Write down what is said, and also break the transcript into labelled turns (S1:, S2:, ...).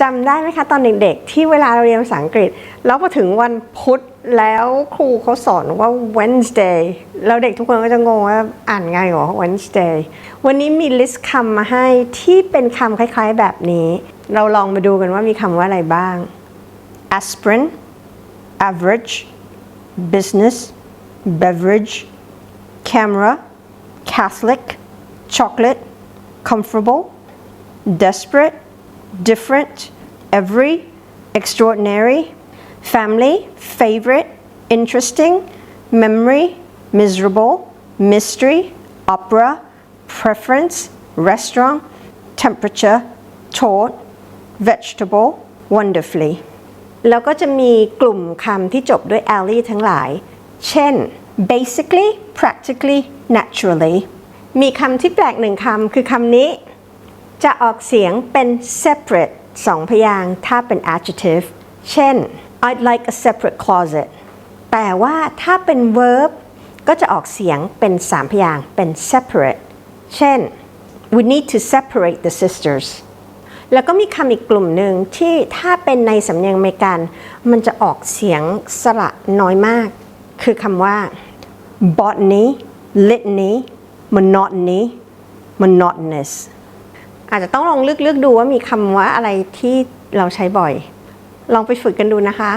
S1: จำได้ไหมคะตอนเด็กๆ ที่เวลาเราเรียนภาษาอังกฤษ แล้วพอถึงวันพุธแล้วครูเขาสอนว่า Wednesday แล้วเด็กทุกคนก็จะงงว่าอ่านไงหรอ Wednesday วันนี้มีลิสต์คำมาให้ที่เป็นคำคล้ายๆแบบนี้ เราลองมาดูกันว่ามีคำว่าอะไรบ้าง aspirin average business beverage camera Catholic chocolate comfortable desperate, different, every, extraordinary, family, favorite, interesting, memory, miserable, mystery, opera, preference, restaurant, temperature, taught, vegetable, wonderfully แล้วก็จะมีกลุ่มคำที่จบด้วย ally ทั้งหลาย เช่น basically, practically, naturally มีคำที่แปลกหนึ่งคำคือคำนี้ จะออกเสียงเป็น separate สองพยางค์ถ้าเป็น adjective เช่น I'd like a separate closet แต่ว่าถ้าเป็น verb ก็จะออกเสียงเป็นสามพยางค์เป็น separate เช่น we need to separate the sisters แล้วก็มีคำอีกกลุ่มหนึ่งที่ถ้าเป็นในสำเนียงอเมริกัน มันจะออกเสียงสระน้อยมาก คือคำว่า botany litany monotony monotonous อาจจะต้องลองเลือกเลือกๆดูว่ามีคำว่าอะไรที่เราใช้บ่อย ลองไปฝึกกันดูนะคะ